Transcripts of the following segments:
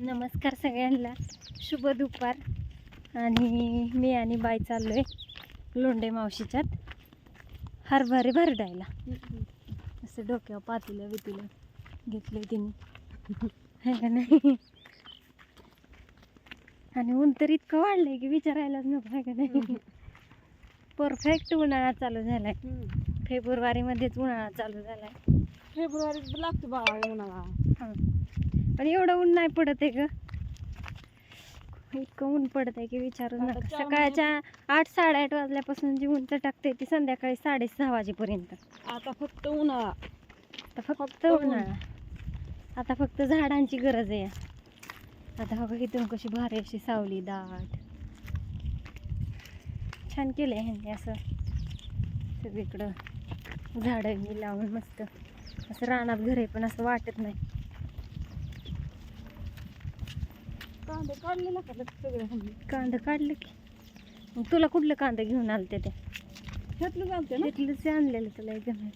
नमस्कार सगळ्यांना. शुभ दुपार. आणि मी आणि बाई चाललोय लोंढे मावशीच्यात. हरभरे भरडायला. असं डोक्यावर पातीलं बितीलं घेतलंय तिने. है का नाही? आणि ऊन तर इतकं वाढलंय की विचारायलाच नको आहे का नाही? परफेक्ट उन्हाळा चालू झालाय. फेब्रुवारीमध्येच उन्हाळा चालू झालाय. फेब्रुवारीत लागतो बाबा उन्हाळा. हां. पण एवढं ऊन नाही पडत आहे ग. इतकं ऊन पडत आहे की विचारू आता नका सकाळच्या आठ साडेआठ वाजल्यापासून जी ऊन टाकते ती संध्याकाळी साडेसहा वाजेपर्यंत. आता फक्त उन्हाळा. आता फक्त. उन्हाळा. आता फक्त झाडांची गरज आहे. आता बघा इथून कशी भारी अशी सावली दाट. छान केलं आहे ह्यांनी असं. सगळीकडं झाडं लावून मस्त. असं रानात घर आहे पण असं वाटत नाही. कांदे काढलेला का सगळे कांदा काढलं की. मग तुला कुठलं कांदा घेऊन आलं ते? घेतलं चालते ना? घेतलंच आणलेलं तुला एकदम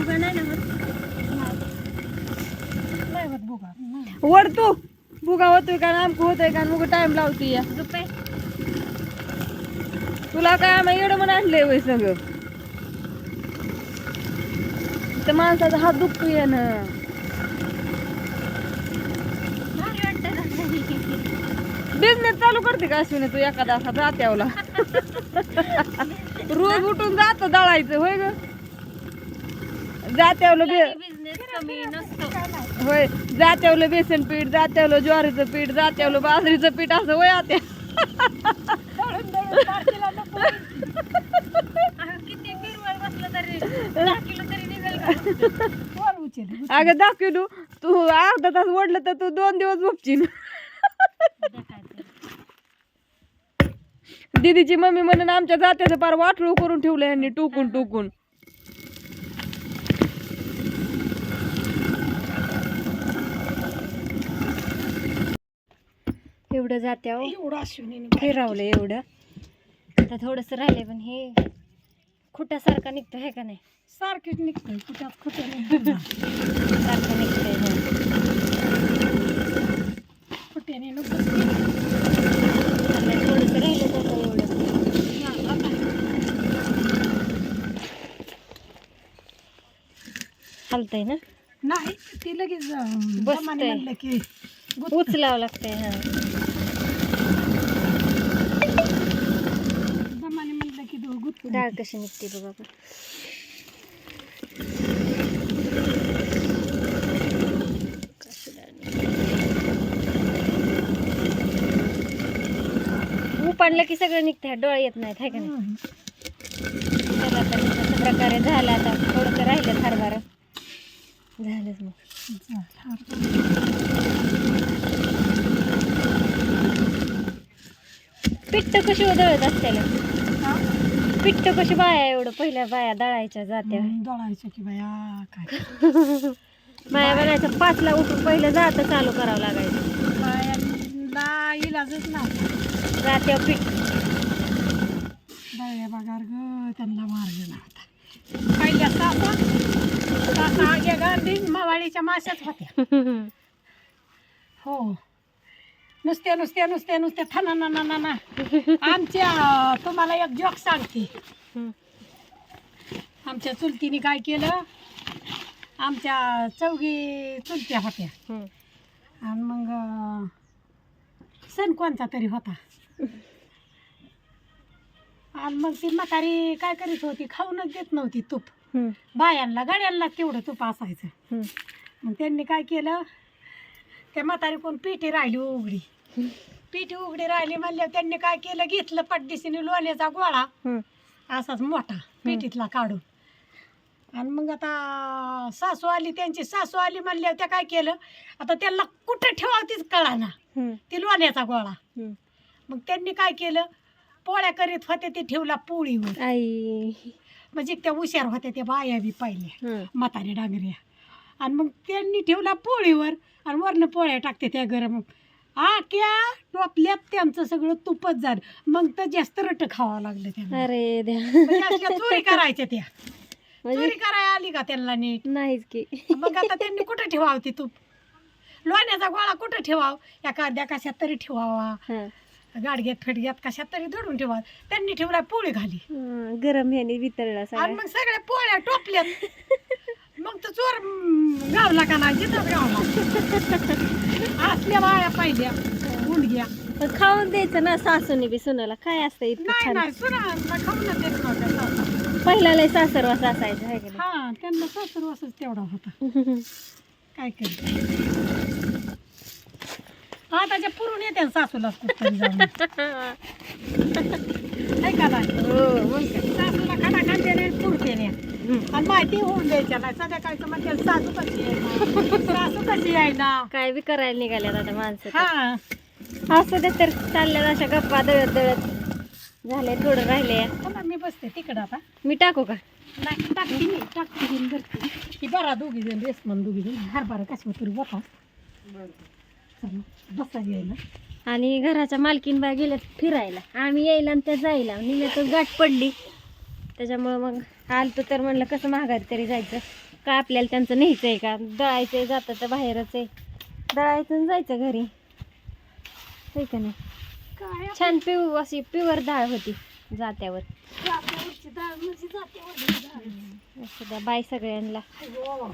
उगा नाही ना होत. नाही होत बुगा वर तू. बुगा होतोय का आमक होतोय का मग टाइम लावतीय. रुपये तुला काय आम्ही एवढं म्हणून आणलंय वय सगळं? तर माणसाचा हात दुखतो ना बिझनेस चालू करते का अश्विनी तू एखादा असा जात्यावला रोज उठून जात दळायचं होय ग? जात्यावलं बे होय जात्यावलं बेसन पीठ जात्यावलं ज्वारीचं पीठ जात्यावलं बाजरीचं पीठ असं होय आत्या. अगं, दाखवू तू. अर्धा तास ओढलं तर तू दोन दिवस झोपशील. दीदीची मम्मी म्हणून आमच्या जात्याचं पार वाटळू करून ठेवलं यांनी टुकून टुकून. एवढं जाते अहो. एवढं अश्विनी फिरवलं एवढं. आता थोडस राहिले पण हे खुटासारखा निघतो आहे का नाही? सारखीच निघतंय कुठं कुठं सारखं निघतंय हे. कुठे आता थोडंसं राहिलं तर आता एवढं? हलतंय ना? नाही ती लगेच बसतंय. उचलावं लागतंय हा जमाने म्हणलं की तो गुत डाळ कशी निघते बघा निघते. ऊप आणलं की सगळं निघतंय डोळे येत नाहीत हाय का नाही? चला अशा प्रकारे झालं आता थोडंसं राहिलं हरभरा. झालंच मग. पिट्ट कशी दळत असते पिट्ट कशी बाया एवढं? पहिल्या बाया दळायच्या जात्या. दळायचं की बाया काय बाया बनायचं पाचला उठून पहिलं जात चालू करावं लागायचं. बायांना इलाजच नाही. जात्या पीठ. दळ्या बघार ग त्यांना मार्ग नव्हता. पहिल्या सासा सासा आग्या गांधी मावाळीच्या माशाच होत्या. हो. नुसत्या नुसत्या नुसत्या नुसत्या थाना ना ना ना ना आमच्या तुम्हाला एक जोक सांगते. आमच्या चुलतीने काय केलं? आमच्या चौघी चुलत्या होत्या. आणि मग सण कोणता तरी होता. आणि मग ती म्हातारी काय करीत होती? खाऊनच देत नव्हती तूप. बायांना गाड्यांना तेवढं तूप असायचं. मग त्यांनी काय केलं? त्या म्हातारी कोण पिठी राहिली उघडी. पिठी उघडी राहिली म्हणल्यावर त्यांनी काय केलं? घेतलं पटदिशीने लोण्याचा गोळा. असाच मोठा पिठीतला काढून. आणि मग आता सासू आली त्यांची सासू आली म्हणल्यावर त्या काय केलं? आता त्यांना कुठं ठेवावं तीच कळाना. ती लोण्याचा गोळा. मग त्यांनी काय केलं? पोळ्या करीत होते ते ठेवला पोळीवर. आई. म्हणजे त्या हुशार होत्या त्या बाया बी पाहिल्या. म्हाताऱ्या डांगऱ्या. आणि मग त्यांनी ठेवला पोळीवर आणि वरनं पोळ्या टाकते त्या गरम. आख्या टोपल्यात त्यांचं सगळं तुपच झालं. मग तर जास्त रट खावं लागलं त्यांना. अरे द्या म्हणजे असल्या चोरी करायच्या त्या. म्हणजे चोरी करायला आली का त्यांना नीट? नाहीच की. मग आता त्यांनी कुठं ठेवावं ती तूप? लोण्याचा गोळा कुठं ठेवाव? एखाद्या कशात तरी ठेवावा. हा. गाडग्यात फेडग्यात कशात तरी दडून ठेवा त्यांनी ठेवला पोळी घाली. हं, गरम ह्याने वितळला आणि सगळं मग सगळ्या पोळ्या टोपल्यात. मग तर चोर हम्म, गावला का नाही जिथं गावला असल्या बाया पाहिल्या गुंडग्या पण खाऊन द्यायचं ना सासूने बी सुनाला. काय असतं इतकं नाही छान? नाही सुना खाऊन देत नव्हत्या सासू. पहिला लय सासरवास असायचं आहे का हा त्यांना सासर वासच तेवढा होता. नाही काय करते आताच्या पुरून येते सासूला कुठतरी जाऊन. नाही नाही हो मग काय सासूला खाना खाते पुरते नाही हं. आणि माहिती होऊन द्यायच्या नाही. संध्याकाळचं म्हणते सासू कशी आहे? ना सासू कशी आहे ना? काय बी करायला निघाल्यात आता माणसं तर. हा. असू दे तर चालल्यात अशा गप्पा दळत दळत. झाले थोडं राहिले चला मी बसते तिकडं आता. मी टाकू का? नाही टाकते मी. टाकते घेऊन बसते ही बरा दोघी जण रेस म्हण दोघी जण. हरभरा कशी तरी बसा. चला बसा यायला. आणि घराच्या मालकीन बाय गेल्यात फिरायला. आम्ही यायला आणि त्या जायला. निम्यातच गाठ पडली. त्याच्यामुळं मग आलतो तर म्हणलं कसं महागारी तरी जायचं? का आपल्याला त्यांचं न्यायचं आहे का? दळायचं आहे जातं तर बाहेरच आहे. दळायचं जायचं घरी. होय का नाही? छान पिऊ अशी प्युअर डाळ होती जात्यावर. जात्यावरची डाळ म्हणजे द्या बाय सगळ्यांना. अगो.